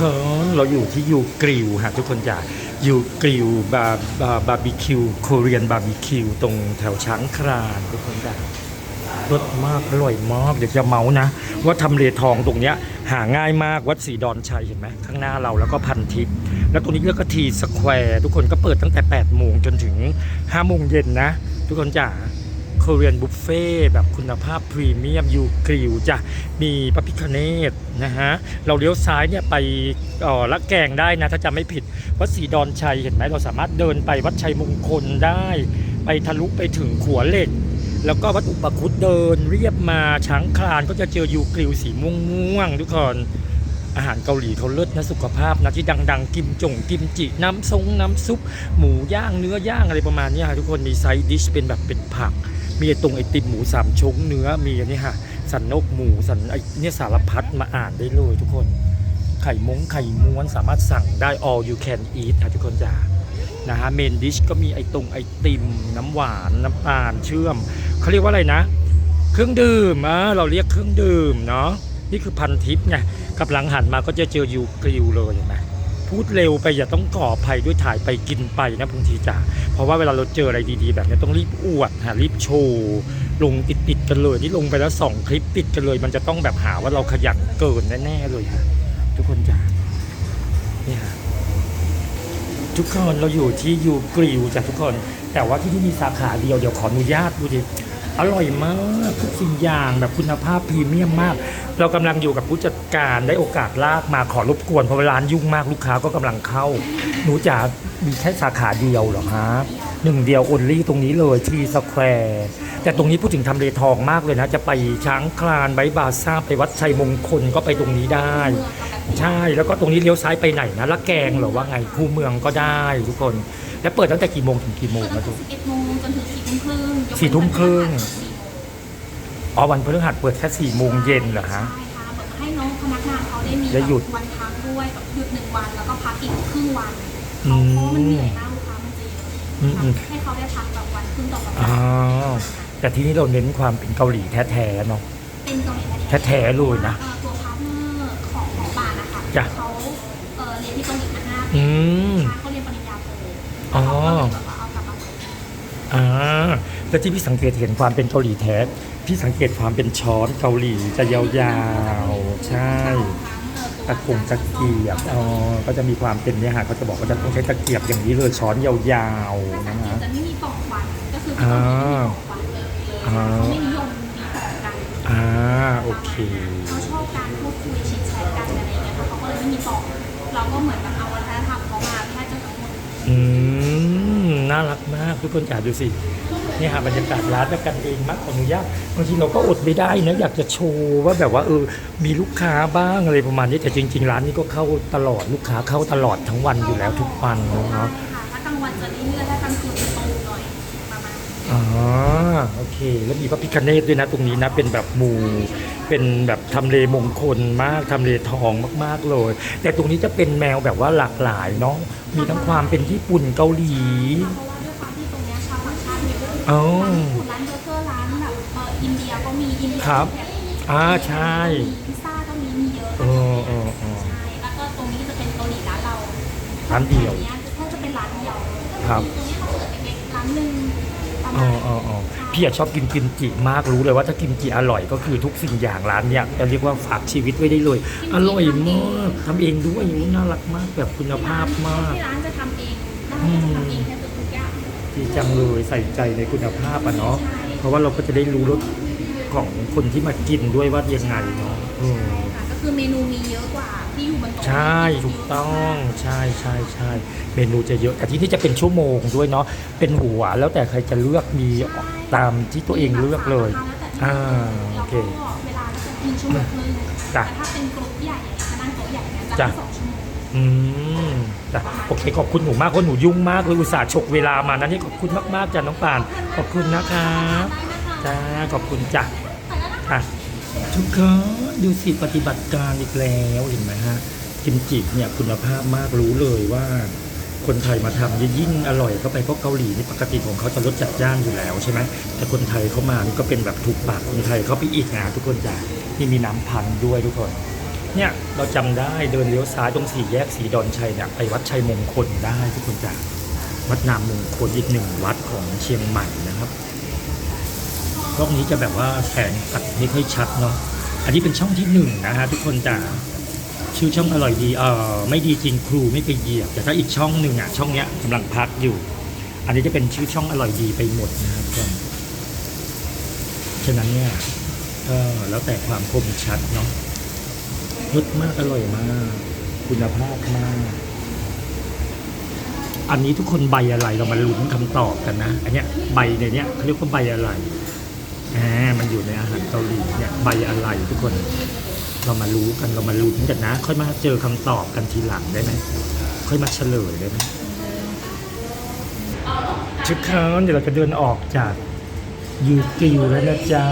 คนเราอยู่ที่ยูกริวฮะทุกคนจ๋ายูกริวบาร์บาร์บาร์บีคิวโคเรียนบาร์บีคิวตรงแถวช้างคลานทุกคนจ๋ารสมากอร่อยมากเดี๋ยวจะเมานะ ว่าทำเลทองตรงเนี้ยหาง่ายมากวัดศรีดอนชัยเห็นไหมข้างหน้าเราแล้วก็พันทิพย์แล้วตรงนี้แล้วก็ทีสแควร์ทุกคนก็เปิดตั้งแต่8โมงจนถึง5โมงเย็นนะ ทุกคนจ๋า เรียนบุฟเฟ่แบบคุณภาพพรีเมียมยูกริวจ้ะมีพระพิคเนตนะฮะ เราเลี้ยวซ้ายเนี่ยไปออละแกงได้นะ ถ้าจำไม่ผิด วัดศรีดอนชัยเห็นไหมเราสามารถเดินไปวัดชัยมงคลได้ ไปทะลุไปถึงขัวเหล็ก แล้วก็วัดอุปคุตเดินเรียบมาช้างคลานก็จะเจอยูกริวสีม่วงม่วงทุกคนอาหารเกาหลีเขาเลิศนะสุขภาพนะที่ดัง ๆ กิมจงกิมจิ น้ำซงน้ำซุป หมูย่างเนื้อย่างอะไรประมาณนี้ค่ะทุกคนมีไซด์ดิชเป็นแบบเป็นผัก มีตรงไอติมหมูสามชงเนื้อมีอันนี้ค่ะสันนกหมูสันไอเนี่ยสารพัดมาอ่านได้เลยทุกคน ไข่มงไข่ม้วนสามารถสั่งได้ all you can eat ค่ะทุกคนจ๋านะฮะเมนดิชก็มีไอตรงไอติม น้ำหวานน้ำตาลเชื่อมเขาเรียกว่าอะไรนะ เครื่องดื่มอะเราเรียกเครื่องดื่มเนาะนี่คือพันทิปไงกับหลังหันมาก็จะเจอยูกริวเลยเห็นไหม พูดเร็วไปอย่าต้องก่อภัยด้วยถ่ายไปกินไปนะบางทีจ๋าเพราะว่าเวลาเราเจออะไรดีๆ แบบนี้ต้องรีบอวดหารีบโชว์ลงติดติดๆกันเลยที่ลงไปแล้วสองคลิปติดกันเลย มันจะต้องแบบหาว่าเราขยันเกินแน่ๆเลยค่ะทุกคนจ๋านี่ค่ะทุกคนเราอยู่ที่ยูกริวจ้ะทุกคน แต่ว่าที่นี่มีสาขาเดียวเดี๋ยวขออนุญาตดูดิ อร่อยมากทุกสิ่งอย่างแบบคุณภาพพรีเมียมมาก เรากำลังอยู่กับผู้จัดการได้โอกาสลากมาขอรบกวนเพราะว่าร้านยุ่งมากลูกค้าก็กำลังเข้า หนูจ๋ามีแค่สาขาเดียวเหรอฮะหนึ่งเดียวอ n ลี่ตรงนี้เลยทีสแควร์แต่ตรงนี้พูดถึงทำเลทองมากเลยนะ จะไปช้างคลานไบบาซ่าไปวัดชัยมงคลก็ไปตรงนี้ได้ ใช่แล้วก็ตรงนี้เลี้ยวซ้ายไปไหนนะละแกงเหรอว่าไงคูเมืองก็ได้ทุกคน แล้วเปิดตั้งแต่กี่โมงถึงกี่โมงเปิดนะตั้ทุงกแต่11โมงจนถึง4ทุ่มครึ่ง สี่ทุ่มครึ่งเว้นวันพฤหัสอ๋อวันพฤหัสเปิดแค่สี่โมงเย็นเหรอฮะ ใช่ค่ะเปิดให้น้องพนักงานเขาได้มีได้หยุดวันพักด้วยแบบหยุดหนึ่งวันแล้วก็พักอีกครึ่งวันอืเขามเพราะว่ามันเหนื่อยมากลูกค้ามันจะเยอะอืมอืม ให้เขาได้พักแบบวันครึ่งต่อสัปอ๋ดาอห์แต่ที่นี่เราเน้นความเป็นเกาหลีแท้ๆเนาะ เป็นเกาหลีแท้ๆเลยนะอ่าตัวพาร์ทเนอร์ของของบาร์นะคะจ้ะ เขาเอ่อเรียนที่เกาหลีมาห้าปีอืม เขาเรียนปริญญาโทอ๋อ เขาก็เลยแบบว่าเอากลับมาเปิด อ่า แล้วที่พี่สังเกตเห็นความเป็นเกาหลีแท้ พี่สังเกตความเป็นช้อนเกาหลีจะยาวๆ ใช่ตะกงตะเกียบอ๋อก็จะมีความเป็นเนี่ยฮะเขาจะบอกว่าจะต้องใช้ตะเกียบอย่างนี้เลยช้อนยาวๆแต่นะสังเกฮะตจะไม่มีปอกควันก็คืออ่าเขาไม่มีปอกควันเลยอ่าเขาไม่นิยมมีปอกกันอ่าโอเคเขาชอบการพูดคุยชิดแชทกันอะไรอย่างเงี้ยค่ะเขาก็เลยไม่มีปอกเราก็เหมือนแบบเอาวัฒนธรรมเขามาแค่จะทั้งหมดอืมน่ารักมากทุกคนจ๋าดูสิ นี่ฮะบรรยากาศร้านแล้วกันเองมากขออนุญาตบางทีเราก็อดไม่ได้นะอยากจะโชว์ว่าแบบว่าเออมีลูกค้าบ้างอะไรประมาณนี้แต่จริง ๆ ร้านนี้ก็เข้าตลอดลูกค้าเข้าตลอดทั้งวันอยู่แล้วทุกวันเนาะค่ะถ้ากลางวันจะเรื่อยๆถ้ากลางคืนจะโตหน่อยประมาณอ๋อโอเค แล้วมีพระพิคเนตด้วยนะตรงนี้นะเป็นแบบมูเป็นแบบทำเลมงคลมากทำเลทองมากๆเลย แต่ตรงนี้จะเป็นแมวแบบว่าหลากหลายเนาะมีทั้งความเป็นญี่ปุ่นเกาหลีเาติเยอะอ๋อร้านเบอร์เกอร์ร้านแบบเอ่ออินเดียก็มีอินเดียครับอ่าใช่พิซซ่าก็มีมีเยอะเออเออเออใช่แล้วก็ตรงนี้จะเป็นเกาหลีร้านเราร้านเดียวอันเนี้ยจะแค่จะเป็นร้านเดียวครับตรงนี้เราเปิดเล็กๆร้านหนึ่งประอ๋มาอณอ๋ออ๋อพี่อะชอบกินกิมจิมากรู้เลยว่าถ้ากิมจิอร่อยก็คือทุกสิ่งอย่างร้านเนี้ยจะเรียกว่าฝากชีวิตไว้ได้เลย อร่อยมากทำเองด้วยน่ารักมากแบบคุณภาพมากที่ร้านจะทำเอง ดีจังเลยใส่ใจในคุณภาพอะเนาะเพราะว่าเราก็จะได้รู้รสของคนที่มากินด้วยว่ายังไงเนาะเออค่ะก็คือเมนูมีเยอะกว่าที่อยู่บนโต๊ะใช่ถูกต้องใช่ใช่ใช่เมนูจะเยอะแต่ที่นี่จะเป็นชั่วโมงด้วยเนาะเป็นหัวแล้วแต่ใครจะเลือกมีตามที่ตัวเองเลือกเลยอ่าโอเคแล้วก็เวลาก็จะหนึ่งชั่วโมงครึ่งจ้ะแต่ถ้าเป็นกลุ่มใหญ่อย่างเงี้ยจะนั่งโต๊ะใหญ่เนี่ยจะจ้ะสองชั่วโมง อืมจ้ะโอเคขอบคุณหนูมากเพราะหนูยุ่งมากเลยอุตส่าห์ฉกเวลามานะนี่ขอบคุณมากๆจ้ะน้องปานขอบคุณนะครับจ้าขอบคุณจ้ะค่ะทุกคนดูสิปฏิบัติการอีกแล้วเห็นไหมฮะกิมจิเนี่ยคุณภาพมากรู้เลยว่า คนไทยมาทำยิ่งอร่อยเข้าไปเพราะเกาหลีนี่ปกติของเขาจะรสจัดจ้านอยู่แล้วใช่ไหมแต่คนไทยเขามานี่ก็เป็นแบบถูกปากคนไทยเขาไปอีกนะทุกคนจ้ะนี่มีน้ำพันด้วยทุกคน เนี่ยเราจำได้เดินเลี้ยวซ้ายตรงสี่แยกสีดอนชัยเนี่ยไปวัดชัยมงคลได้ทุกคนจ้ะวัดนามมงคลอีกหนึ่งวัดของเชียงใหม่นะครับพวกนี้จะแบบว่าแสงตัดไม่ค่อยชัดเนาะอันนี้เป็นช่องที่หนึ่งนะฮะทุกคนจ้ะชื่อช่องอร่อยดีเออไม่ดีจริงครูไม่ไปเหยียบแต่ถ้าอีกช่องหนึ่งอะช่องเนี้ยกำลังพักอยู่ อันนี้จะเป็นชื่อช่องอร่อยดีไปหมดนะครับทุกคนฉะนั้นเนี่ยก็แล้วแต่ความคมชัดเนาะ รสมากอร่อยมาก คุณภาพมาก อันนี้ทุกคนใบอะไรเรามาลุ้นคำตอบกันนะ อันเนี้ยใบในเนี้ยเขาเรียกว่าใบอะไรแหมมันอยู่ในอาหารเกาหลีเนี่ยใบอะไรทุกคนเรามารู้กันเรามาลุ้นกันนะ ค่อยมาเจอคำตอบกันทีหลังได้ไหมค่อยมาเฉลยได้ไหมทุกคนเดี๋ยวเราจะเดินออกจากยูกิวแล้วนะจ๊ะ